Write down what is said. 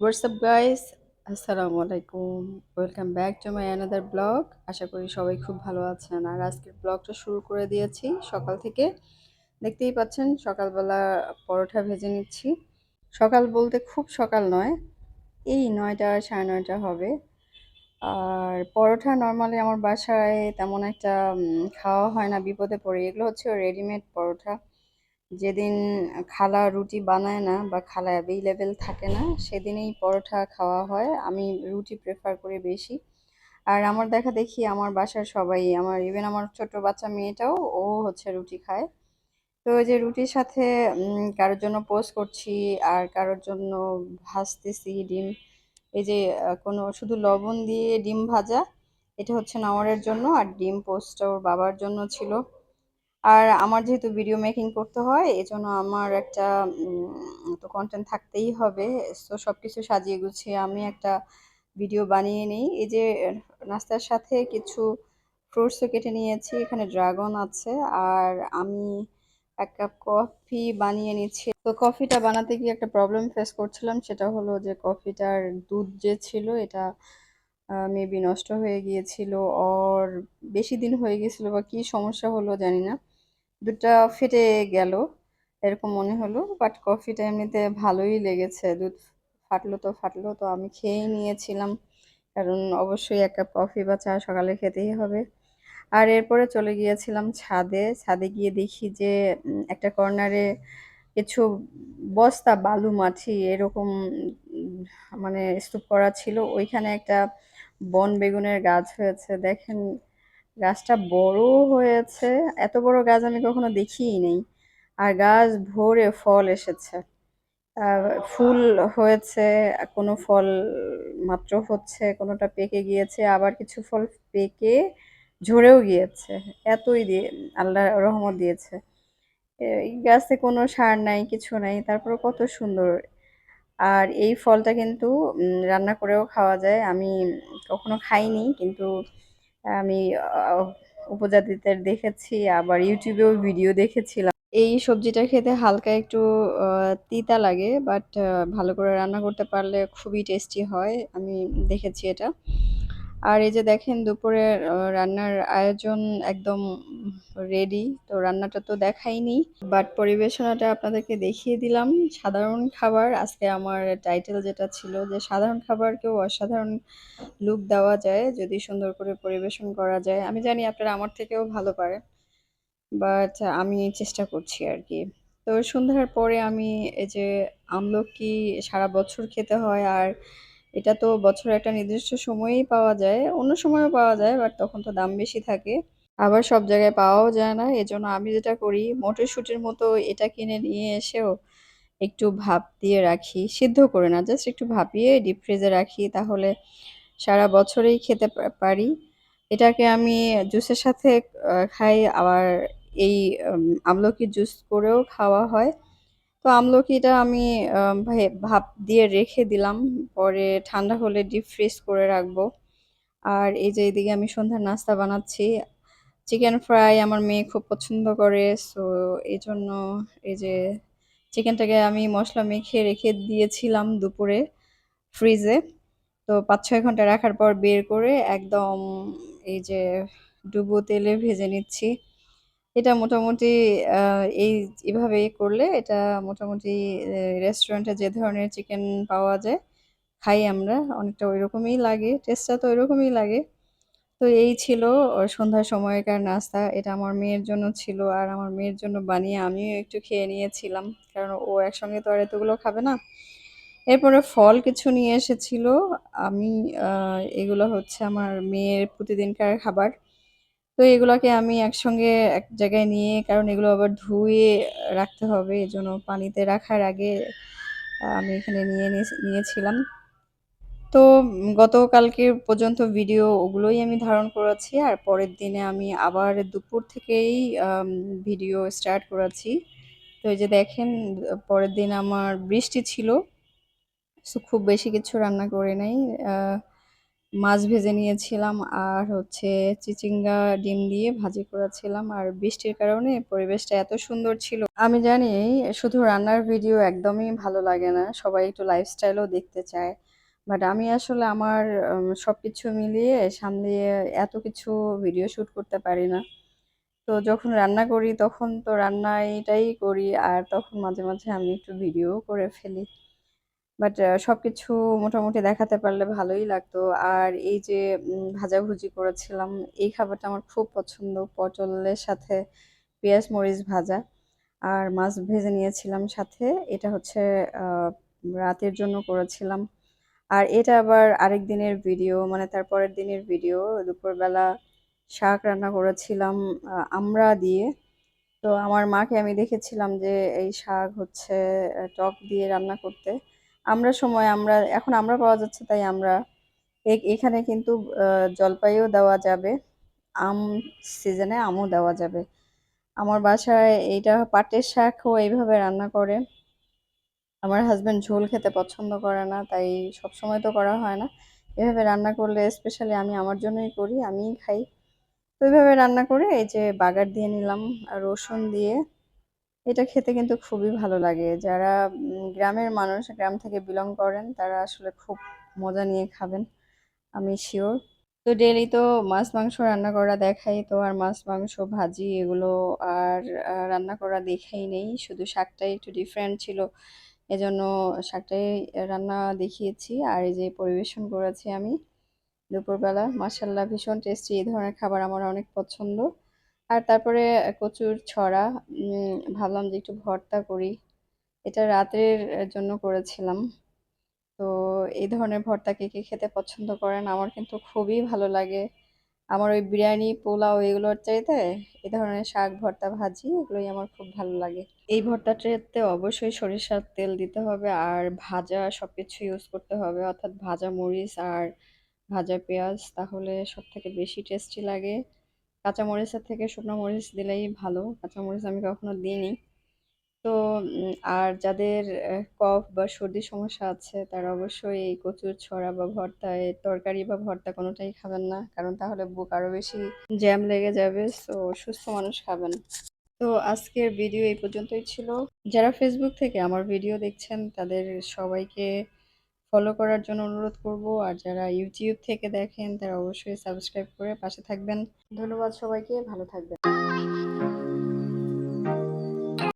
WhatsApp guys আসসালামু আলাইকুম welcome back to my another blog আশা করি সবাই খুব ভালো আছেন। আর আজকের ব্লগটা শুরু করে দিয়েছি সকাল থেকে। দেখতেই পাচ্ছেন, সকালবেলা পরোটা ভেজে নিচ্ছি। সকাল বলতে খুব সকাল নয়, এই নয়টা, সাড়ে নয়টা হবে। আর পরোটা নর্মালি আমার বাসায় তেমন একটা খাওয়া হয় না, বিপদে পড়ে। এগুলো হচ্ছে রেডিমেড পরোটা। যেদিন খালা রুটি বানায় না বা খালা অ্যাভেলেবেল থাকে না, সেদিনেই পরোটা খাওয়া হয়। আমি রুটি প্রেফার করি বেশি। আর আমার দেখা দেখি আমার বাসার সবাই, আমার ইভেন আমার ছোট বাচ্চা মেয়েটাও, ও হচ্ছে রুটি খায়। তো যে রুটির সাথে কারোর জন্য পোস্ট করছি আর কারোর জন্য ভাজতেছি ডিম। এই যে কোনো শুধু লবণ দিয়ে ডিম ভাজা, এটা হচ্ছে নাওয়ারের জন্য। আর ডিম পোস্টটা ওর বাবার জন্য ছিল। আর আমার যেহেতু ভিডিও মেকিং করতে হয়, এজন্য আমার একটা তো কন্টেন্ট থাকতেই হবে। তো সব কিছু সাজিয়ে গুছিয়ে আমি একটা ভিডিও বানিয়ে নিই। এই যে, নাস্তার সাথে কিছু ফ্রুটসও কেটে নিয়েছি, এখানে ড্রাগন আছে। আর আমি এক কাপ কফি বানিয়ে নিচ্ছি। তো কফিটা বানাতে গিয়ে একটা প্রবলেম ফেস করছিলাম, সেটা হলো যে কফিটার দুধ যে ছিল, এটা মেবি নষ্ট হয়ে গিয়েছিল ওর বেশি দিন হয়ে গিয়েছিল বা কি সমস্যা হলো জানি না। দুধটা ফেটে গেল, এরকম মনে হলো বাট কফিটা এমনিতে ভালোই লেগেছে। দুধ ফাটলো তো ফাটলো, তো আমি খেয়েই নিয়েছিলাম, কারণ অবশ্যই এক কাপ কফি বা চা সকালে খেতেই হবে। আর এরপরে চলে গিয়েছিলাম ছাদে। ছাদে গিয়ে দেখি যে একটা কর্নারে কিছু বস্তা, বালু, মাটি এরকম মানে স্তূপ করা ছিল। ওইখানে একটা বন বেগুনের গাছ হয়েছে। দেখেন গাছটা বড় হয়েছে। এত বড় গাছ আমি কখনো দেখিই নেই। আর গাছ ভরে ফল এসেছে। ফুল হয়েছে, কোনো ফল মাত্র হচ্ছে, কোনোটা পেকে গিয়েছে, আবার কিছু ফল পেকে ঝরেও গিয়েছে। এতই দিয়ে আল্লাহ রহমত দিয়েছে। এই গাছে কোনো সার নাই, কিছু নাই, তারপরে কত সুন্দর। আর এই ফলটা কিন্তু রান্না করেও খাওয়া যায়। আমি কখনো খাইনি, কিন্তু আমি উপজাতিদের দেখেছি, আবার ইউটিউবেও ভিডিও দেখেছিলাম। এই সবজিটা খেতে হালকা একটু তিতা লাগে বাট ভালো করে রান্না করতে পারলে খুবই টেস্টি হয়। আমি দেখেছি এটা। আর এই যে দেখেন দুপুরের আহ, রান্নার আয়োজন একদম রেডি তো রান্নাটা তো দেখাইনি বাট পরিবেশনাটা আপনাদেরকে দেখিয়ে দিলাম। সাধারণ খাবার আজকে আমার টাইটেল যেটা ছিল যে সাধারণ খাবারকেও অসাধারণ লুক দেওয়া যায় যদি সুন্দর করে পরিবেশন করা যায়। আমি জানি আপনারা আমার থেকেও ভালো পারেন বাট আমি চেষ্টা করছি আর কি। তো সন্ধ্যার পরে আমি এই যে আমলকি সারা বছর খেতে হয় আর এটা তো বছরের একটা নির্দিষ্ট সময়েই পাওয়া যায় অন্য সময়ও পাওয়া যায় বাট তখন তো দাম বেশি থাকে। আবার সব জায়গায় পাওয়াও যায় না এজন্য আমি যেটা করি মটরশুঁটির মতো এটা কিনে নিয়ে এসেও একটু ভাপ দিয়ে রাখি সিদ্ধ করে না জাস্ট একটু ভাপিয়ে ডিপ ফ্রিজে রাখি তাহলে সারা বছরেই খেতে পারি। এটাকে আমি জুসের সাথে খাই আবার এই উম, আমলকির জুস করেও খাওয়া হয়। তো আমলকিটা আমি ভাপ দিয়ে রেখে দিলাম। পরে ঠান্ডা হলে ডিপ ফ্রিজ করে রাখব। আর এই যে এদিকে আমি সন্ধ্যার নাস্তা বানাচ্ছি। চিকেন ফ্রাই আমার মেয়ে খুব পছন্দ করে সো এই জন্য এই যে চিকেনটাকে আমি মশলা মেখে রেখে দিয়েছিলাম দুপুরে ফ্রিজে তো পাঁচ ছয় ঘণ্টা রাখার পর বের করে একদম এই যে ডুবো তেলে ভেজে নিচ্ছি। এটা মোটামুটি এই এভাবেই করলে এটা মোটামুটি রেস্টুরেন্টে যে ধরনের চিকেন পাওয়া যায়, খাই আমরা। অনেকটা ওইরকমই লাগে টেস্টটা তো ওইরকমই লাগে। তো এই ছিল সন্ধ্যার সময়কার নাস্তা। এটা আমার মেয়ের জন্য ছিল আর আমার মেয়ের জন্য বানিয়ে আমিও একটু খেয়ে নিয়েছিলাম। কারণ ও একসঙ্গে তো আর এতগুলো খাবে না। এরপরে ফল কিছু নিয়ে এসেছিল। আমি এগুলো হচ্ছে আমার মেয়ের প্রতিদিনকার খাবার। তো এগুলোকে আমি একসঙ্গে এক জায়গায় নিয়ে, কারণ এগুলো আবার ধুয়ে রাখতে হবে, এজন্য পানিতে রাখার আগে আমি এখানে নিয়ে নিয়ে- নিয়েছিলাম। তো গতকালকে পর্যন্ত ভিডিও ওগুলোই আমি ধারণ করেছি, আর পরের দিনে আমি আবার দুপুর থেকেই ভিডিও স্টার্ট করেছি। তো এই যে দেখেন, পরের দিন আমার বৃষ্টি ছিল খুব বেশি কিছু রান্না করে নাই মাছ ভেজে নিয়েছিলাম আর হচ্ছে চিচিঙ্গা ডিম দিয়ে ভাজি করেছিলাম আর বৃষ্টির কারণে পরিবেশটা এত সুন্দর ছিল। আমি জানি শুধু রান্নার ভিডিও একদমই ভালো লাগে না, সবাই একটু লাইফস্টাইলও দেখতে চায়। বাট আমি আসলে আমার সব কিছু মিলিয়ে সামনে এত কিছু ভিডিও শ্যুট করতে পারি না। তো যখন রান্না করি তখন তো রান্না এটাই করি আর তখন মাঝে মাঝে আমি একটু ভিডিও করে ফেলি। বাট সব কিছু মোটামুটি দেখাতে পারলে ভালোই লাগতো। আর এই যে ভাজাভুজি করেছিলাম, এই খাবারটা আমার খুব পছন্দ, পটলের সাথে পেঁয়াজ মরিচ ভাজা। আর মাছ ভেজে নিয়েছিলাম সাথে, এটা হচ্ছে রাতের জন্য করেছিলাম। আর এটা আবার আরেক দিনের ভিডিও মানে তার পরের দিনের ভিডিও দুপুরবেলা শাক রান্না করেছিলাম আমরা দিয়ে। তো আমার মাকে আমি দেখেছিলাম যে, এই শাক হচ্ছে টক দিয়ে রান্না করতে। আমরা সময়, আমরা, এখন আমরা পাওয়া যাচ্ছে তাই আমরা। এখানে কিন্তু জলপাইও দেওয়া যাবে, আম সিজনে আমও দেওয়া যাবে। আমার বাসায় এইটা পাটের শাকও এইভাবে রান্না করে। আমার হাজব্যান্ড ঝোল খেতে পছন্দ করে না, তাই সব সময় তো করা হয় না। এভাবে রান্না করলে স্পেশালি আমি আমার জন্যই করি, আমিই খাই। তো এইভাবে রান্না করে এই যে বাগার দিয়ে নিলাম, আর রসুন দিয়ে এটা খেতে কিন্তু খুবই ভালো লাগে। যারা গ্রামের মানুষ, গ্রাম থেকে বিলং করেন, তারা আসলে খুব মজা নিয়ে খাবেন, আমি শিওর তো ডেলি তো মাছ, মাংস রান্না করা দেখাই তো, আর মাছ, মাংস, ভাজি এগুলো আর রান্না করা দেখাই নেই। শুধু শাকটাই একটু ডিফারেন্ট ছিল, এজন্য শাকটাই রান্না দেখিয়েছি। আর এই যে পরিবেশন করেছি আমি দুপুরবেলা মাসাল্লাহ ভীষণ টেস্টি এই ধরনের খাবার আমার অনেক পছন্দ। আর তারপরে কচুর ছড়া ভাবলাম যে একটু ভর্তা করি। এটা রাতের জন্য করেছিলাম। তো এই ধরনের ভর্তা কে কে খেতে পছন্দ করেন আমার কিন্তু খুবই ভালো লাগে। আমার ওই বিরিয়ানি, পোলাও এগুলোর চাইতে এই ধরনের শাক, ভর্তা, ভাজি এগুলোই আমার খুব ভালো লাগে। এই ভর্তাটাতে অবশ্যই সরিষার তেল দিতে হবে আর ভাজা সবকিছু ইউজ করতে হবে। অর্থাৎ ভাজা মরিচ আর ভাজা পেঁয়াজ তাহলে সব থেকে বেশি টেস্টি লাগে। কাঁচা মরিচের থেকে শুকনো মরিচ দিলেই ভালো। কাঁচা মরিচ আমি কখনো দিইনি। তো আর যাদের কফ বা সর্দি সমস্যা আছে, তারা অবশ্যই এই কচুর ছড়া বা ভর্তা এর তরকারি বা ভর্তা কোনোটাই খাবেন না। কারণ তাহলে বুক আরও বেশি জ্যাম লেগে যাবে তো সুস্থ মানুষ খাবেন। তো আজকের ভিডিও এই পর্যন্তই ছিল। যারা ফেসবুক থেকে আমার ভিডিও দেখছেন, তাদের সবাইকে ফলো করার জন্য অনুরোধ করব। আর যারা ইউটিউব থেকে দেখেন, তারা অবশ্যই সাবস্ক্রাইব করে পাশে থাকবেন। ধন্যবাদ সবাইকে, ভালো থাকবেন।